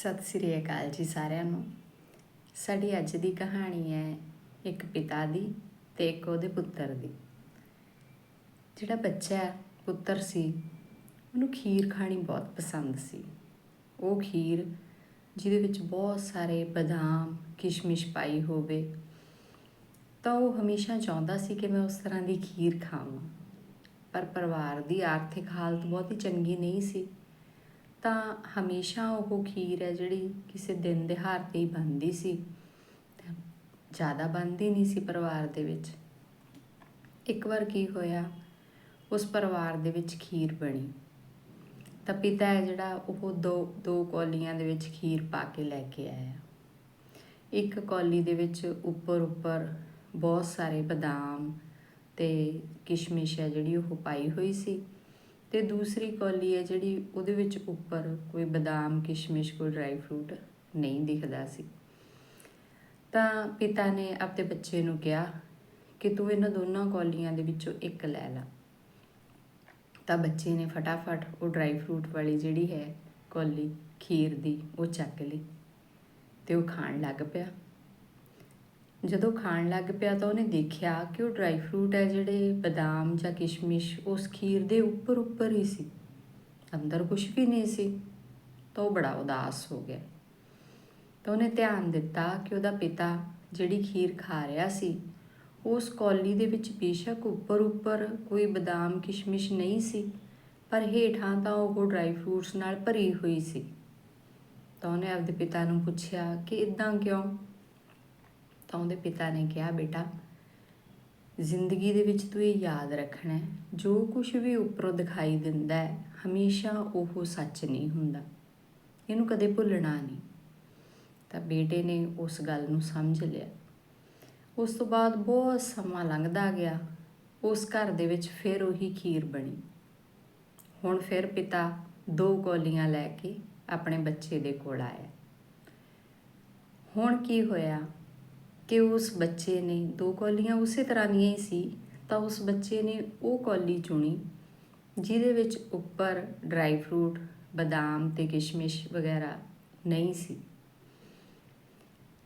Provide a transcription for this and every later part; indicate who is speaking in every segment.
Speaker 1: ਸਤਿ ਸ੍ਰੀ ਅਕਾਲ ਜੀ ਸਾਰਿਆਂ ਨੂੰ। ਸਾਡੀ ਅੱਜ ਦੀ ਕਹਾਣੀ ਹੈ ਇੱਕ ਪਿਤਾ ਦੀ ਤੇ ਇੱਕ ਉਹਦੇ ਪੁੱਤਰ ਦੀ। ਜਿਹੜਾ ਬੱਚਾ ਪੁੱਤਰ ਸੀ, ਉਹਨੂੰ ਖੀਰ ਖਾਣੀ ਬਹੁਤ ਪਸੰਦ ਸੀ। ਉਹ ਖੀਰ ਜਿਹਦੇ ਵਿੱਚ ਬਹੁਤ ਸਾਰੇ ਬਦਾਮ, ਕਿਸ਼ਮਿਸ਼ ਪਾਈ ਹੋਵੇ, ਤਾਂ ਉਹ ਹਮੇਸ਼ਾ ਚਾਹੁੰਦਾ ਸੀ ਕਿ ਮੈਂ ਉਸ ਤਰ੍ਹਾਂ ਦੀ ਖੀਰ ਖਾਵਾਂ। ਪਰ ਪਰਿਵਾਰ ਦੀ ਆਰਥਿਕ ਹਾਲਤ ਬਹੁਤ ਹੀ ਚੰਗੀ ਨਹੀਂ ਸੀ। ਤਾਂ ਹਮੇਸ਼ਾ ਉਹ ਖੀਰ ਹੈ ਜਿਹੜੀ ਕਿਸੇ ਦਿਨ ਦਿਹਾਰ ਤੇ ਹੀ ਬਣਦੀ ਸੀ। ਜ਼ਿਆਦਾ ਬਣਦੀ ਨਹੀਂ ਸੀ ਪਰਿਵਾਰ ਦੇ ਵਿੱਚ। ਇੱਕ ਵਾਰ ਕੀ ਹੋਇਆ, ਉਸ ਪਰਿਵਾਰ ਦੇ ਵਿੱਚ ਖੀਰ ਬਣੀ। ਤਾਂ ਪਿਤਾ ਹੈ ਜਿਹੜਾ, ਉਹ ਦੋ ਦੋ ਕੌਲੀਆਂ ਦੇ ਵਿੱਚ ਖੀਰ ਪਾ ਕੇ ਲੈ ਕੇ ਆਇਆ। ਇੱਕ ਕੌਲੀ ਦੇ ਵਿੱਚ ਉੱਪਰ ਉੱਪਰ ਬਹੁਤ ਸਾਰੇ ਬਦਾਮ ਤੇ ਕਿਸ਼ਮਿਸ਼ ਹੈ ਜਿਹੜੀ ਉਹ ਪਾਈ ਹੋਈ ਸੀ। ਤੇ ਦੂਸਰੀ ਕੌਲੀ ਹੈ ਜਿਹੜੀ ਉਹਦੇ ਵਿੱਚ ਉੱਪਰ ਕੋਈ ਬਦਾਮ, ਕਿਸ਼ਮਿਸ਼, ਕੋਈ ਡਰਾਈ ਫਰੂਟ ਨਹੀਂ ਦਿਖਦਾ ਸੀ। ਤਾਂ ਪਿਤਾ ਨੇ ਆਪਣੇ ਬੱਚੇ ਨੂੰ ਕਿਹਾ ਕਿ ਤੂੰ ਇਹਨਾਂ ਦੋਨਾਂ ਕੌਲੀਆਂ ਦੇ ਵਿੱਚੋਂ ਇੱਕ ਲੈ ਲੈ। ਤਾਂ ਬੱਚੇ ਨੇ ਫਟਾਫਟ ਉਹ ਡਰਾਈ ਫਰੂਟ ਵਾਲੀ ਜਿਹੜੀ ਹੈ ਕੌਲੀ ਖੀਰ ਦੀ ਉਹ ਚੱਕ ਲਈ ਤੇ ਉਹ ਖਾਣ ਲੱਗ ਪਿਆ। ਜਦੋਂ ਖਾਣ ਲੱਗ ਪਿਆ ਤਾਂ ਉਹਨੇ ਦੇਖਿਆ ਕਿ ਉਹ ਡਰਾਈ ਫਰੂਟ ਹੈ ਜਿਹੜੇ ਬਦਾਮ ਜਾਂ ਕਿਸ਼ਮਿਸ਼, ਉਸ ਖੀਰ ਦੇ ਉੱਪਰ ਉੱਪਰ ਹੀ ਸੀ। ਅੰਦਰ ਕੁਝ ਵੀ ਨਹੀਂ ਸੀ, ਤਾਂ ਉਹ ਬੜਾ ਉਦਾਸ ਹੋ ਗਿਆ। ਤਾਂ ਉਹਨੇ ਧਿਆਨ ਦਿੱਤਾ ਕਿ ਉਹਦਾ ਪਿਤਾ ਜਿਹੜੀ ਖੀਰ ਖਾ ਰਿਹਾ ਸੀ, ਉਸ ਕੌਲੀ ਦੇ ਵਿੱਚ ਬੇਸ਼ੱਕ ਉੱਪਰ ਉੱਪਰ ਕੋਈ ਬਦਾਮ, ਕਿਸ਼ਮਿਸ਼ ਨਹੀਂ ਸੀ, ਪਰ ਹੇਠਾਂ ਤਾਂ ਉਹ ਡਰਾਈ ਫਰੂਟਸ ਨਾਲ ਭਰੀ ਹੋਈ ਸੀ। ਤਾਂ ਉਹਨੇ ਆਪਣੇ ਪਿਤਾ ਨੂੰ ਪੁੱਛਿਆ ਕਿ ਇਦਾਂ ਕਿਉਂ? ਤਾਂ ਉਹਦੇ ਪਿਤਾ ਨੇ ਕਿਹਾ, ਬੇਟਾ, ਜ਼ਿੰਦਗੀ ਦੇ ਵਿੱਚ ਤੂੰ ਇਹ ਯਾਦ ਰੱਖਣਾ ਹੈ, ਜੋ ਕੁਝ ਵੀ ਉੱਪਰੋਂ ਦਿਖਾਈ ਦਿੰਦਾ ਹੈ, ਹਮੇਸ਼ਾ ਉਹ ਸੱਚ ਨਹੀਂ ਹੁੰਦਾ। ਇਹਨੂੰ ਕਦੇ ਭੁੱਲਣਾ ਨਹੀਂ। ਤਾਂ ਬੇਟੇ ਨੇ ਉਸ ਗੱਲ ਨੂੰ ਸਮਝ ਲਿਆ। ਉਸ ਤੋਂ ਬਾਅਦ ਬਹੁਤ ਸਮਾਂ ਲੰਘਦਾ ਗਿਆ। ਉਸ ਘਰ ਦੇ ਵਿੱਚ ਫਿਰ ਉਹੀ ਖੀਰ ਬਣੀ। ਹੁਣ ਫਿਰ ਪਿਤਾ ਦੋ ਕੋਲੀਆਂ ਲੈ ਕੇ ਆਪਣੇ ਬੱਚੇ ਦੇ ਕੋਲ ਆਇਆ। ਹੁਣ ਕੀ ਹੋਇਆ? ਕਿ ਉਸ ਬੱਚੇ ਨੇ ਦੋ ਕੌਲੀਆਂ ਉਸੇ ਤਰ੍ਹਾਂ ਦੀਆਂ ਹੀ ਸੀ, ਤਾਂ ਉਸ ਬੱਚੇ ਨੇ ਉਹ ਕੌਲੀ ਚੁਣੀ, ਜਿਹਦੇ ਵਿੱਚ ਉੱਪਰ ਡਰਾਈ ਫਰੂਟ, ਬਦਾਮ ਤੇ ਕਿਸ਼ਮਿਸ਼ ਵਗੈਰਾ ਨਹੀਂ ਸੀ।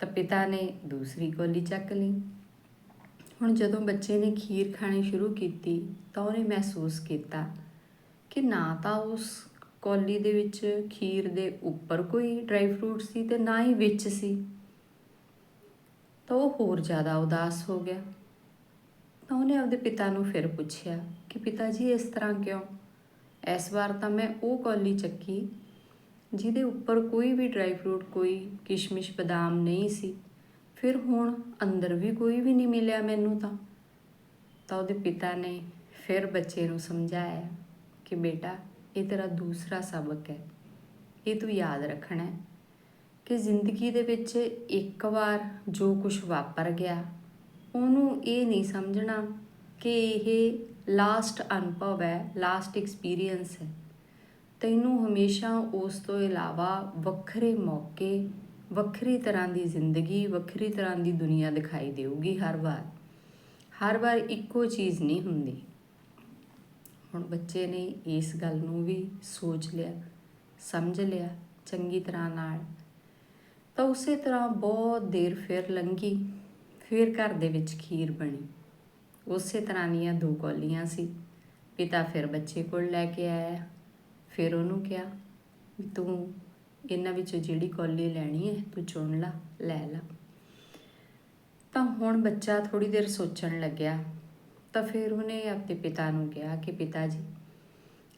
Speaker 1: ਤਾਂ ਪਿਤਾ ਨੇ ਦੂਸਰੀ ਕੌਲੀ ਚੱਕ ਲਈ। ਹੁਣ ਜਦੋਂ ਬੱਚੇ ਨੇ ਖੀਰ ਖਾਣੀ ਸ਼ੁਰੂ ਕੀਤੀ, ਤਾਂ ਉਹਨੇ ਮਹਿਸੂਸ ਕੀਤਾ ਕਿ ਨਾ ਤਾਂ ਉਸ ਕੌਲੀ ਦੇ ਵਿੱਚ ਖੀਰ ਦੇ ਉੱਪਰ ਕੋਈ ਡਰਾਈ ਫਰੂਟ ਸੀ ਤੇ ਨਾ ਹੀ ਵਿੱਚ ਸੀ। ਤਾਂ ਉਹ ਹੋਰ ਜ਼ਿਆਦਾ ਉਦਾਸ ਹੋ ਗਿਆ। ਤਾਂ ਉਹਨੇ ਆਪਦੇ ਪਿਤਾ ਨੂੰ ਫਿਰ ਪੁੱਛਿਆ ਕਿ ਪਿਤਾ ਜੀ, ਇਸ ਤਰ੍ਹਾਂ ਕਿਉਂ? ਇਸ ਵਾਰ ਤਾਂ ਮੈਂ ਉਹ ਕੌਲੀ ਚੱਕੀ ਜਿਹਦੇ ਉੱਪਰ ਕੋਈ ਵੀ ਡਰਾਈ ਫਰੂਟ, ਕੋਈ ਕਿਸ਼ਮਿਸ਼ ਬਦਾਮ ਨਹੀਂ ਸੀ। ਫਿਰ ਹੁਣ ਅੰਦਰ ਵੀ ਕੋਈ ਵੀ ਨਹੀਂ ਮਿਲਿਆ ਮੈਨੂੰ ਤਾਂ। ਤਾਂ ਉਹਦੇ ਪਿਤਾ ਨੇ ਫਿਰ ਬੱਚੇ ਨੂੰ ਸਮਝਾਇਆ ਕਿ ਬੇਟਾ, ਇਹ ਤੇਰਾ ਦੂਸਰਾ ਸਬਕ ਹੈ। ਇਹ ਤੂੰ ਯਾਦ ਰੱਖਣਾ ਹੈ। ਕਿ ਜ਼ਿੰਦਗੀ ਦੇ ਵਿੱਚ ਇੱਕ ਵਾਰ ਜੋ ਕੁਝ ਵਾਪਰ ਗਿਆ, ਉਹਨੂੰ ਇਹ ਨਹੀਂ ਸਮਝਣਾ ਕਿ ਇਹ ਲਾਸਟ ਅਨੁਭਵ ਹੈ ਲਾਸਟ ਐਕਸਪੀਰੀਅੰਸ ਹੈ। ਤੈਨੂੰ ਹਮੇਸ਼ਾ ਉਸ ਤੋਂ ਇਲਾਵਾ ਵੱਖਰੇ ਮੌਕੇ, ਵੱਖਰੀ ਤਰ੍ਹਾਂ ਦੀ ਜ਼ਿੰਦਗੀ, ਵੱਖਰੀ ਤਰ੍ਹਾਂ ਦੀ ਦੁਨੀਆ ਦਿਖਾਈ ਦੇਊਗੀ ਹਰ ਵਾਰ। ਹਰ ਵਾਰ ਇੱਕੋ ਚੀਜ਼ ਨਹੀਂ ਹੁੰਦੀ। ਹੁਣ ਬੱਚੇ ਨੇ ਇਸ ਗੱਲ ਨੂੰ ਵੀ ਸੋਚ ਲਿਆ, ਸਮਝ ਲਿਆ, ਚੰਗੀ ਤਰ੍ਹਾਂ ਨਾਲ ਤਾਂ ਉਸੇ ਤਰ੍ਹਾਂ ਬਹੁਤ ਦੇਰ ਫਿਰ ਲੰਘੀ, ਫਿਰ ਘਰ ਦੇ ਵਿੱਚ ਖੀਰ ਬਣੀ। ਉਸੇ ਤਰ੍ਹਾਂ ਦੀਆਂ ਦੋ ਕੌਲੀਆਂ ਸੀ। ਪਿਤਾ ਫਿਰ ਬੱਚੇ ਕੋਲ ਲੈ ਕੇ ਆਇਆ, ਫਿਰ ਉਹਨੂੰ ਕਿਹਾ, ਵੀ ਤੂੰ ਇਹਨਾਂ ਵਿੱਚੋਂ ਜਿਹੜੀ ਕੌਲੀ ਲੈਣੀ ਹੈ, ਤੂੰ ਚੁਣ ਲਾ, ਲੈ ਲਾ। ਤਾਂ ਹੁਣ ਬੱਚਾ ਥੋੜੀ ਦੇਰ ਸੋਚਣ ਲੱਗਿਆ। ਤਾਂ ਫਿਰ ਉਹਨੇ ਆਪਣੇ ਪਿਤਾ ਨੂੰ ਕਿਹਾ ਕਿ ਪਿਤਾ ਜੀ,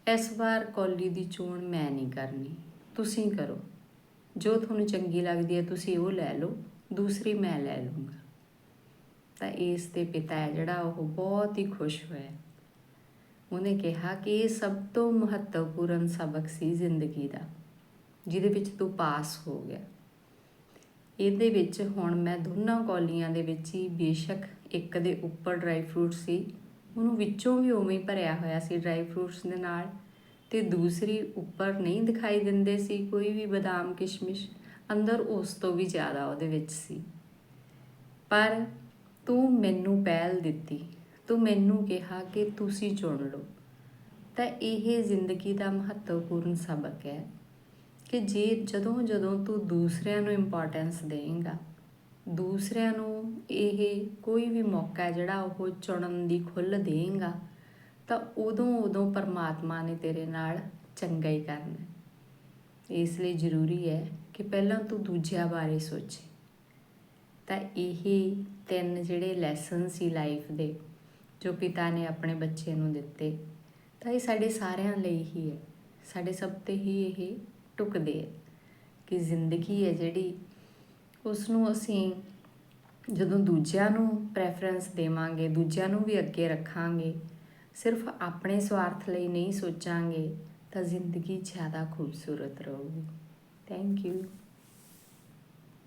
Speaker 1: ਇਸ ਵਾਰ ਕੌਲੀ ਦੀ ਚੋਣ ਮੈਂ ਨਹੀਂ ਕਰਨੀ, ਤੁਸੀਂ ਕਰੋ। ਜੋ ਤੁਹਾਨੂੰ ਚੰਗੀ ਲੱਗਦੀ ਹੈ, ਤੁਸੀਂ ਉਹ ਲੈ ਲਓ, ਦੂਸਰੀ ਮੈਂ ਲੈ ਲੂੰਗਾ। ਤਾਂ ਇਸ ਦੇ ਪਿਤਾ ਹੈ, ਜਿਹੜਾ ਉਹ ਬਹੁਤ ਹੀ ਖੁਸ਼ ਹੋਇਆ। ਉਹਨੇ ਕਿਹਾ ਕਿ ਇਹ ਸਭ ਤੋਂ ਮਹੱਤਵਪੂਰਨ ਸਬਕ ਸੀ ਜ਼ਿੰਦਗੀ ਦਾ, ਜਿਹਦੇ ਵਿੱਚ ਤੂੰ ਪਾਸ ਹੋ ਗਿਆ। ਇਹਦੇ ਵਿੱਚ ਹੁਣ ਮੈਂ ਦੋਨਾਂ ਕੌਲੀਆਂ ਦੇ ਵਿੱਚ ਹੀ ਬੇਸ਼ੱਕ ਇੱਕ ਦੇ ਉੱਪਰ ਡਰਾਈ ਫਰੂਟ ਸੀ, ਉਹਨੂੰ ਵਿੱਚੋਂ ਵੀ ਉਵੇਂ ਹੀ ਭਰਿਆ ਹੋਇਆ ਸੀ ਡਰਾਈ ਫਰੂਟਸ ਦੇ ਨਾਲ। ਤੇ ਦੂਸਰੀ ਉੱਪਰ ਨਹੀਂ ਦਿਖਾਈ ਦਿੰਦੇ ਸੀ ਕੋਈ ਵੀ ਬਦਾਮ ਕਿਸ਼ਮਿਸ਼, ਅੰਦਰ ਉਸ ਤੋਂ ਵੀ ਜ਼ਿਆਦਾ ਉਹਦੇ ਵਿੱਚ ਸੀ। ਪਰ ਤੂੰ ਮੈਨੂੰ ਪਹਿਲ ਦਿੱਤੀ, ਤੂੰ ਮੈਨੂੰ ਕਿਹਾ ਕਿ ਤੁਸੀਂ ਚੁਣ ਲਓ। ਤਾਂ ਇਹ ਜ਼ਿੰਦਗੀ ਦਾ ਮਹੱਤਵਪੂਰਨ ਸਬਕ ਹੈ ਕਿ ਜੇ ਜਦੋਂ ਜਦੋਂ ਤੂੰ ਦੂਸਰਿਆਂ ਨੂੰ ਇੰਪੋਰਟੈਂਸ ਦੇਂਗਾ ਦੂਸਰਿਆਂ ਨੂੰ ਇਹ ਕੋਈ ਵੀ ਮੌਕਾ ਜਿਹੜਾ ਉਹ ਚੁਣਨ ਦੀ ਖੁੱਲ੍ਹ ਦੇਂਗਾ ਤਾਂ ਉਦੋਂ ਉਦੋਂ ਪਰਮਾਤਮਾ ਨੇ ਤੇਰੇ ਨਾਲ ਚੰਗਾ ਹੀ ਕਰਨਾ। ਇਸ ਲਈ ਜ਼ਰੂਰੀ ਹੈ ਕਿ ਪਹਿਲਾਂ ਤੂੰ ਦੂਜਿਆਂ ਬਾਰੇ ਸੋਚੇ। ਤਾਂ ਇਹ ਤਿੰਨ ਜਿਹੜੇ ਲੈਸਨ ਸੀ ਲਾਈਫ ਦੇ, ਜੋ ਪਿਤਾ ਨੇ ਆਪਣੇ ਬੱਚੇ ਨੂੰ ਦਿੱਤੇ, ਤਾਂ ਇਹ ਸਾਡੇ ਸਾਰਿਆਂ ਲਈ ਹੀ ਹੈ। ਸਾਡੇ ਸਭ ਤੇ ਹੀ ਇਹ ਟੁਕਦੇ ਹੈ ਕਿ ਜ਼ਿੰਦਗੀ ਹੈ ਜਿਹੜੀ ਉਸ ਨੂੰ ਅਸੀਂ ਜਦੋਂ ਦੂਜਿਆਂ ਨੂੰ ਪ੍ਰੈਫਰੈਂਸ ਦੇਵਾਂਗੇ, ਦੂਜਿਆਂ ਨੂੰ ਵੀ ਅੱਗੇ ਰੱਖਾਂਗੇ ਸਿਰਫ ਆਪਣੇ ਸਵਾਰਥ ਲਈ ਨਹੀਂ ਸੋਚਾਂਗੇ ਤਾਂ ਜ਼ਿੰਦਗੀ ਜ਼ਿਆਦਾ ਖੂਬਸੂਰਤ ਰਹੂਗੀ। Thank you